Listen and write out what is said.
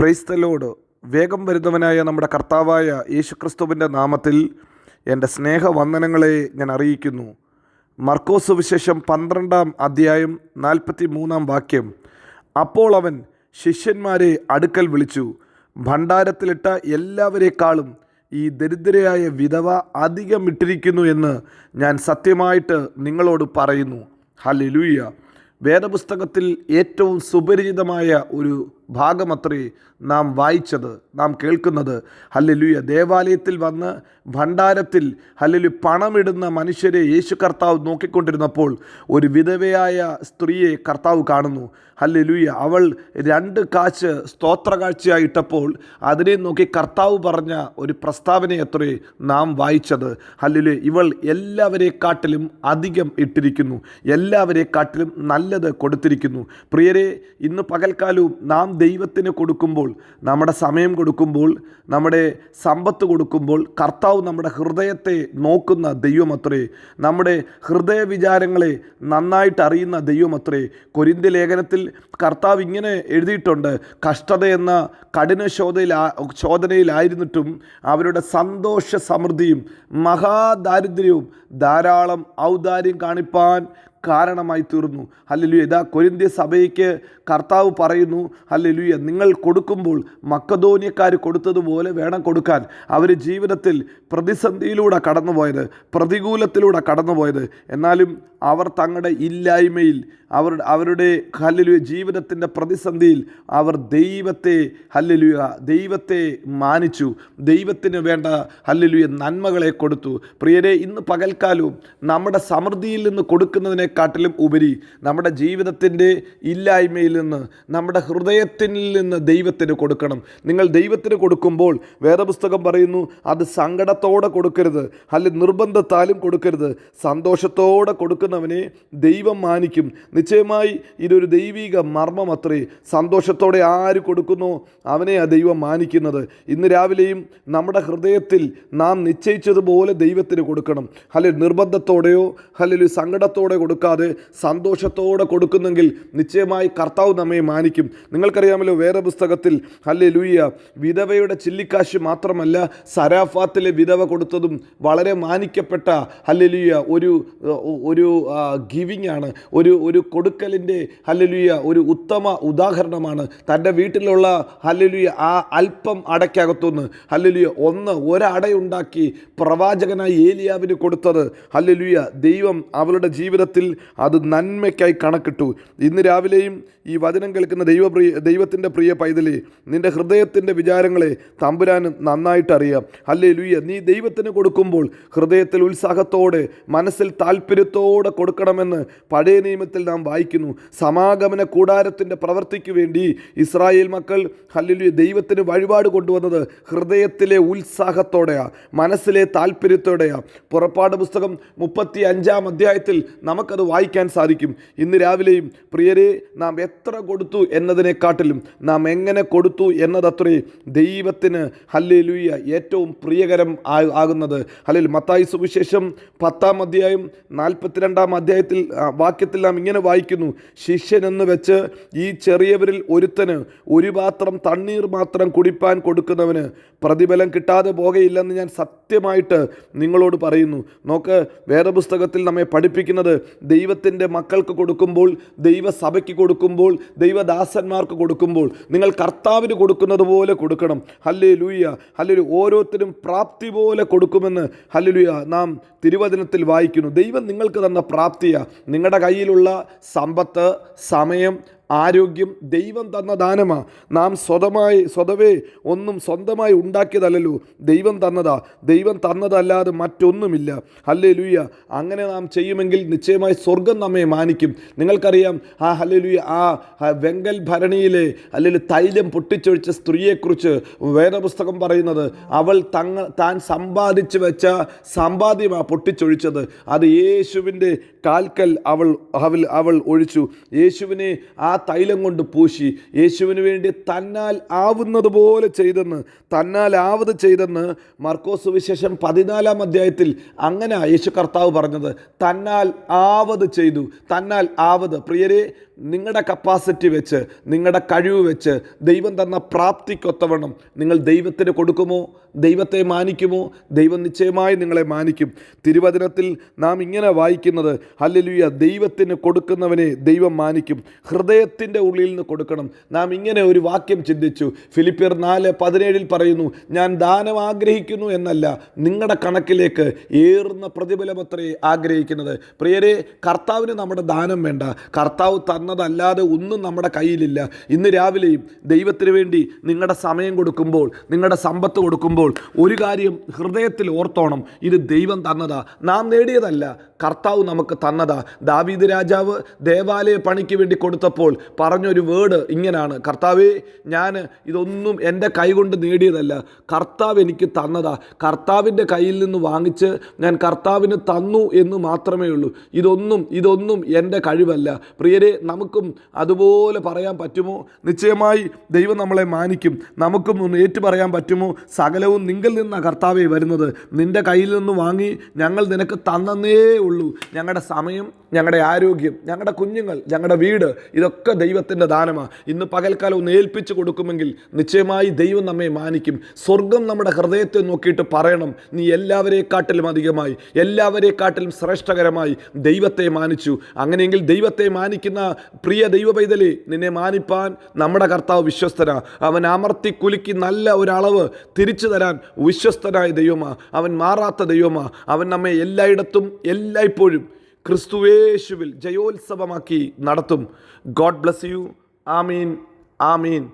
ക്രൈസ്തലോട് വേഗം വരുന്നവനായ നമ്മുടെ കർത്താവായ യേശുക്രിസ്തുവിന്റെ നാമത്തിൽ എന്റെ സ്നേഹവന്ദനങ്ങളെ ഞാൻ അറിയിക്കുന്നു. മർക്കോസ് വിശേഷം പന്ത്രണ്ടാം അധ്യായം നാൽപ്പത്തി മൂന്നാം വാക്യം. അപ്പോൾ അവൻ ശിഷ്യന്മാരെ അടുക്കൽ വിളിച്ചു. ഭണ്ഡാരത്തിലിട്ട എല്ലാവരെക്കാളും ഈ ദരിദ്രയായ വിധവ അധികം ഇട്ടിരിക്കുന്നു എന്ന് ഞാൻ സത്യമായിട്ട് നിങ്ങളോട് പറയുന്നു. ഹല്ലേലൂയ വേദപുസ്തകത്തിൽ ഏറ്റവും സുപരിചിതമായ ഒരു ഭാഗമത്രേ നാം വായിച്ചത് നാം കേൾക്കുന്നത്. ഹല്ലേലൂയ. ദേവാലയത്തിൽ വന്ന് ഭണ്ഡാരത്തിൽ ഹല്ലലു പണമിടുന്ന മനുഷ്യരെ യേശു കർത്താവ് നോക്കിക്കൊണ്ടിരുന്നപ്പോൾ ഒരു വിധവയായ സ്ത്രീയെ കർത്താവ് കാണുന്നു. ഹല്ലലുയ. അവൾ രണ്ട് കാശ് സ്തോത്ര കാഴ്ചയായിട്ടപ്പോൾ അതിനെ നോക്കി കർത്താവ് പറഞ്ഞ ഒരു പ്രസ്താവന അത്രേ നാം വായിച്ചത്. ഹല്ലലു ഇവൾ എല്ലാവരെക്കാട്ടിലും അധികം ഇട്ടിരിക്കുന്നു. എല്ലാവരെക്കാട്ടിലും നല്ലത് കൊടുത്തിരിക്കുന്നു. പ്രിയരെ ഇന്ന് പകൽക്കാലവും നാം ദൈവത്തിന് കൊടുക്കുമ്പോൾ നമ്മുടെ സമയം കൊടുക്കുമ്പോൾ നമ്മുടെ സമ്പത്ത് കൊടുക്കുമ്പോൾ കർത്താവ് നമ്മുടെ ഹൃദയത്തെ നോക്കുന്ന ദൈവമത്രേ നമ്മുടെ ഹൃദയ വിചാരങ്ങളെ നന്നായിട്ട് അറിയുന്ന ദൈവമത്രേ. കൊരിന്തി ലേഖനത്തിൽ കർത്താവ് ഇങ്ങനെ എഴുതിയിട്ടുണ്ട് കഷ്ടത എന്ന കഠിന ശോധയിൽ ശോധനയിലായിരുന്നിട്ടും അവരുടെ സന്തോഷ സമൃദ്ധിയും മഹാദാരിദ്ര്യവും ധാരാളം ഔദാര്യം കാണിപ്പാൻ കാരണമായി തീർന്നു. ഹല്ലേലൂയ. ഇതാ കൊരിന്ത്യ സഭയ്ക്ക് കർത്താവ് പറയുന്നു ഹല്ലേലൂയ നിങ്ങൾ കൊടുക്കുമ്പോൾ മക്കധോനിയക്കാർ കൊടുത്തതുപോലെ വേണം കൊടുക്കാൻ. അവർ ജീവിതത്തിൽ പ്രതിസന്ധിയിലൂടെ കടന്നുപോയത് പ്രതികൂലത്തിലൂടെ കടന്നുപോയത്. എന്നാലും അവർ തങ്ങളുടെ ഇല്ലായ്മയിൽ അവർ അവരുടെ ഹല്ലേലൂയ ജീവിതത്തിന്റെ പ്രതിസന്ധിയിൽ അവർ ദൈവത്തെ ഹല്ലേലൂയ ദൈവത്തെ മാനിച്ചു. ദൈവത്തിന് വേണ്ട ഹല്ലലുയ നന്മകളെ കൊടുത്തു. പ്രിയരെ ഇന്ന് പകൽക്കാലവും നമ്മുടെ സമൃദ്ധിയിൽ നിന്ന് കൊടുക്കുന്നതിനെക്കാട്ടിലും ഉപരി നമ്മുടെ ജീവിതത്തിന്റെ ഇല്ലായ്മയിൽ നിന്ന് നമ്മുടെ ഹൃദയത്തിൽ നിന്ന് ദൈവത്തിന് കൊടുക്കണം. നിങ്ങൾ ദൈവത്തിന് കൊടുക്കുമ്പോൾ വേദപുസ്തകം പറയുന്നു അത് സങ്കടത്തോടെ കൊടുക്കരുത് അല്ലെ നിർബന്ധത്താലും കൊടുക്കരുത്. സന്തോഷത്തോടെ കൊടുക്കുന്നവനെ ദൈവം മാനിക്കും. നിശ്ചയമായി ഇതൊരു ദൈവിക മർമ്മം അത്രേ. സന്തോഷത്തോടെ ആര് കൊടുക്കുന്നോ? അവനെ ആ ദൈവം മാനിക്കുന്നത്. ഇന്ന് രാവിലെയും നമ്മുടെ ഹൃദയത്തിൽ നാം നിശ്ചയിച്ചതുപോലെ ദൈവത്തിന് കൊടുക്കണം. അല്ലെ നിർബന്ധത്തോടെയോ അല്ലെങ്കിൽ സങ്കടത്തോടെ കൊടുക്കാതെ സന്തോഷത്തോടെ കൊടുക്കുന്നെങ്കിൽ നിശ്ചയമായി കർത്താവ് നമ്മെ മാനിക്കും. നിങ്ങൾക്കറിയാമല്ലോ വേറെ പുസ്തകത്തിൽ അല്ലേ ലൂയ്യ വിധവയുടെ ചില്ലിക്കാശ് മാത്രമല്ല സരാഫാത്തിലെ വിധവ കൊടുത്തതും വളരെ മാനിക്കപ്പെട്ട ഹല്ലേലൂയ ഒരു ഒരു ഗിവിങ് ആണ് ഒരു ഒരു കൊടുക്കലിന്റെ ഹല്ലേലൂയ ഒരു ഉത്തമ ഉദാഹരണമാണ്. തന്റെ വീട്ടിലുള്ള ഹല്ലേലൂയ ആ അല്പം അടയ്ക്കകത്തുനിന്ന് ഹല്ലേലൂയ ഒന്ന് ഒരടയുണ്ടാക്കി പ്രവാചകനായി ഏലിയാവിന് കൊടുത്തത്. ഹല്ലേലൂയ ദൈവം അവളുടെ ജീവിതത്തിൽ അത് നന്മയ്ക്കായി കണക്കിട്ടു. ഇന്ന് രാവിലെയും ഈ വചനം കേൾക്കുന്ന ദൈവപ്രിയ ദൈവത്തിന്റെ പ്രിയ പൈതലി നിന്റെ ഹൃദയത്തിന്റെ വിചാരങ്ങളെ തമ്പുരാൻ നന്നായിട്ട് അറിയാം. അല്ലേ ലുയ്യ നീ ദൈവത്തിന് കൊടുക്കുമ്പോൾ ഹൃദയത്തിൽ ഉത്സാഹത്തോടെ മനസ്സിൽ താല്പര്യത്തോടെ കൊടുക്കണമെന്ന് പഴയ നിയമത്തിൽ നാം വായിക്കുന്നു. സമാഗമന കൂടാരത്തിന്റെ പ്രവൃത്തിക്ക് വേണ്ടി ഇസ്രായേൽ മക്കൾ ഹല്ലുലിയ ദൈവത്തിന് വഴിപാട് കൊണ്ടുവന്നത് ഹൃദയത്തിലെ ഉത്സാഹത്തോടെയാണ് മനസ്സിലെ താല്പര്യത്തോടെയാണ് പുറപ്പാട് പുസ്തകം മുപ്പത്തി അഞ്ചാം അധ്യായത്തിൽ നമുക്കത് വായിക്കാൻ സാധിക്കും. ഇന്ന് രാവിലെയും പ്രിയരെ നാം എത്ര കൊടുത്തു എന്നതിനെക്കാട്ടിലും നാം എങ്ങനെ കൊടുത്തു എന്നതത്രേ ദൈവത്തിന് ഹല്ലേലൂയ ഏറ്റവും പ്രിയകരം ആകുന്നത്. ഹല്ലേൽ മത്തായി സുവിശേഷം പത്താം അധ്യായം നാൽപ്പത്തിരണ്ടാം അധ്യായത്തിൽ വാക്യത്തിൽ നാം ഇങ്ങനെ വായിക്കുന്നു. ശിഷ്യൻ എന്ന് വെച്ച് ഈ ചെറിയവരിൽ ഒരുത്തന് ഒരു പാത്രം തണ്ണീർ മാത്രം കുടിപ്പാൻ കൊടുക്കുന്നവന് പ്രതിഫലം കിട്ടാതെ പോകയില്ലെന്ന് ഞാൻ സത്യമായിട്ട് നിങ്ങളോട് പറയുന്നു. നോക്ക് വേദപുസ്തകത്തിൽ നമ്മെ പഠിപ്പിക്കുന്നത് ദൈവത്തിന്റെ മക്കൾക്ക് കൊടുക്കുമ്പോൾ ദൈവസഭയ്ക്ക് കൊടുക്കുമ്പോൾ ദൈവദാസന്മാർക്ക് കൊടുക്കുമ്പോൾ നിങ്ങൾ കർത്താവിന് കൊടുക്കുന്നത് പോലെ കൊടുക്കണം. ഹല്ലേ ലൂയ ഹല്ലൊരു ഓരോരുത്തരും പ്രാപ്തി പോലെ കൊടുക്കുമെന്ന് ഹല്ലേലൂയ നാം തിരുവചനത്തിൽ വായിക്കുന്നു. ദൈവം നിങ്ങൾക്ക് തന്ന പ്രാപ്തിയാണ് നിങ്ങളുടെ കയ്യിലുള്ള സമ്പത്ത് സമയം ആരോഗ്യം ദൈവം തന്ന ദാനമാ. നാം സ്വതമായി സ്വതവേ ഒന്നും സ്വന്തമായി ഉണ്ടാക്കിയതല്ലല്ലോ. ദൈവം തന്നതാ. ദൈവം തന്നതല്ലാതെ മറ്റൊന്നുമില്ല. ഹല്ലേ ലൂയ അങ്ങനെ നാം ചെയ്യുമെങ്കിൽ നിശ്ചയമായി സ്വർഗം നമ്മെ മാനിക്കും. നിങ്ങൾക്കറിയാം ആ ഹല്ലേ ലൂയ ആ ആ വെങ്കൽ ഭരണിയിലെ അല്ലെങ്കിൽ തൈലം പൊട്ടിച്ചൊഴിച്ച സ്ത്രീയെക്കുറിച്ച് വേദപുസ്തകം പറയുന്നത് അവൾ തങ്ങ താൻ സമ്പാദിച്ചു വെച്ച സമ്പാദ്യമാണ് പൊട്ടിച്ചൊഴിച്ചത്. അത് യേശുവിന്റെ കാൽക്കൽ അവൾ അവൾ അവൾ ഒഴിച്ചു. യേശുവിനെ ആ തൈലം കൊണ്ട് പൂശി. യേശുവിന് വേണ്ടി തന്നാൽ ആവുന്നത് പോലെ ചെയ്തെന്ന് തന്നാൽ ആവത് ചെയ്തെന്ന് മർക്കോസ് വിശേഷം പതിനാലാം അധ്യായത്തിൽ അങ്ങനെ യേശു കർത്താവ് പറഞ്ഞത് തന്നാൽ ആവത് ചെയ്തു. തന്നാൽ ആവത്. പ്രിയരെ നിങ്ങളുടെ കപ്പാസിറ്റി വെച്ച് നിങ്ങളുടെ കഴിവ് വെച്ച് ദൈവം തന്ന പ്രാപ്തിക്കൊത്തവണ്ണം നിങ്ങൾ ദൈവത്തിന് കൊടുക്കുമോ? ദൈവത്തെ മാനിക്കുമോ? ദൈവം നിശ്ചയമായി നിങ്ങളെ മാനിക്കും. തിരുവചനത്തിൽ നാം ഇങ്ങനെ വായിക്കുന്നത് ഹല്ലേലൂയ ദൈവത്തിന് കൊടുക്കുന്നവനെ ദൈവം മാനിക്കും. ഹൃദയത്തിന്റെ ഉള്ളിൽ നിന്ന് കൊടുക്കണം. നാം ഇങ്ങനെ ഒരു വാക്യം ചിന്തിച്ചു. ഫിലിപ്പിയർ നാല് പതിനേഴിൽ പറയുന്നു ഞാൻ ദാനം ആഗ്രഹിക്കുന്നു എന്നല്ല നിങ്ങളുടെ കണക്കിലേക്ക് ഏറുന്ന പ്രതിഫലമത്രേ ആഗ്രഹിക്കുന്നത്. പ്രിയരെ കർത്താവിന് നമ്മുടെ ദാനം വേണ്ട. കർത്താവ് തന്നതല്ലാതെ ഒന്നും നമ്മുടെ കയ്യിലില്ല. ഇന്ന് രാവിലെയും ദൈവത്തിന് വേണ്ടി നിങ്ങളുടെ സമയം കൊടുക്കുമ്പോൾ നിങ്ങളുടെ സമ്പത്ത് കൊടുക്കുമ്പോൾ ഒരു കാര്യം ഹൃദയത്തിൽ ഓർത്തോണം ഇത് ദൈവം തന്നതാ. നാം നേടിയതല്ല കർത്താവ് നമുക്ക് തന്നതാ. ദാവീദ് രാജാവ് ദേവാലയ പണിക്ക് വേണ്ടി കൊടുത്തപ്പോൾ പറഞ്ഞൊരു വേർഡ് ഇങ്ങനാണ്. കർത്താവേ ഞാൻ ഇതൊന്നും എന്റെ കൈകൊണ്ട് നേടിയതല്ല. കർത്താവ് എനിക്ക് തന്നതാ. കർത്താവിന്റെ കയ്യിൽ നിന്ന് വാങ്ങിച്ച് ഞാൻ കർത്താവിന് തന്നു എന്ന് മാത്രമേ ഉള്ളൂ. ഇതൊന്നും ഇതൊന്നും എന്റെ കഴിവല്ല. പ്രിയരെ നമുക്കും അതുപോലെ പറയാൻ പറ്റുമോ? നിശ്ചയമായി ദൈവം നമ്മളെ മാനിക്കും. നമുക്കും ഏറ്റു പറയാൻ പറ്റുമോ? സകലവും നിങ്കിൽ നിന്ന കർത്താവേ വരുന്നത്. നിന്റെ കയ്യിൽ നിന്ന് വാങ്ങി ഞങ്ങൾ നിനക്ക് തന്നേ ഉള്ളൂ. ഞങ്ങളുടെ സമയം ഞങ്ങളുടെ ആരോഗ്യം ഞങ്ങളുടെ കുഞ്ഞുങ്ങൾ ഞങ്ങളുടെ വീട് ഇതൊക്കെ ദൈവത്തിന്റെ ദാനമാണ് ഇന്ന് പകൽക്കാലം ഒന്ന് ഏൽപ്പിച്ച് കൊടുക്കുമെങ്കിൽ നിശ്ചയമായി ദൈവം നമ്മെ മാനിക്കും. സ്വർഗം നമ്മുടെ ഹൃദയത്തെ നോക്കിയിട്ട് പറയണം. നീ എല്ലാവരെക്കാട്ടിലും അധികമായി എല്ലാവരെക്കാട്ടിലും ശ്രേഷ്ഠകരമായി ദൈവത്തെ മാനിച്ചു. അങ്ങനെയെങ്കിൽ ദൈവത്തെ മാനിക്കുന്ന പ്രിയ ദൈവ പൈതലേ നിന്നെ മാനിപ്പാൻ നമ്മുടെ കർത്താവ് വിശ്വസ്തനാ. അവൻ അമർത്തി കുലുക്കി നല്ല ഒരളവ് തിരിച്ചു തരാൻ വിശ്വസ്തനായ ദൈവമാ. അവൻ മാറാത്ത ദൈവമാ. അവൻ നമ്മെ എല്ലായിടത്തും എല്ലായ്പ്പോഴും ക്രിസ്തുവേശുവിൽ ജയോത്സവമാക്കി നടത്തും. ഗോഡ് ബ്ലസ് യു ആമീൻ. ആമീൻ.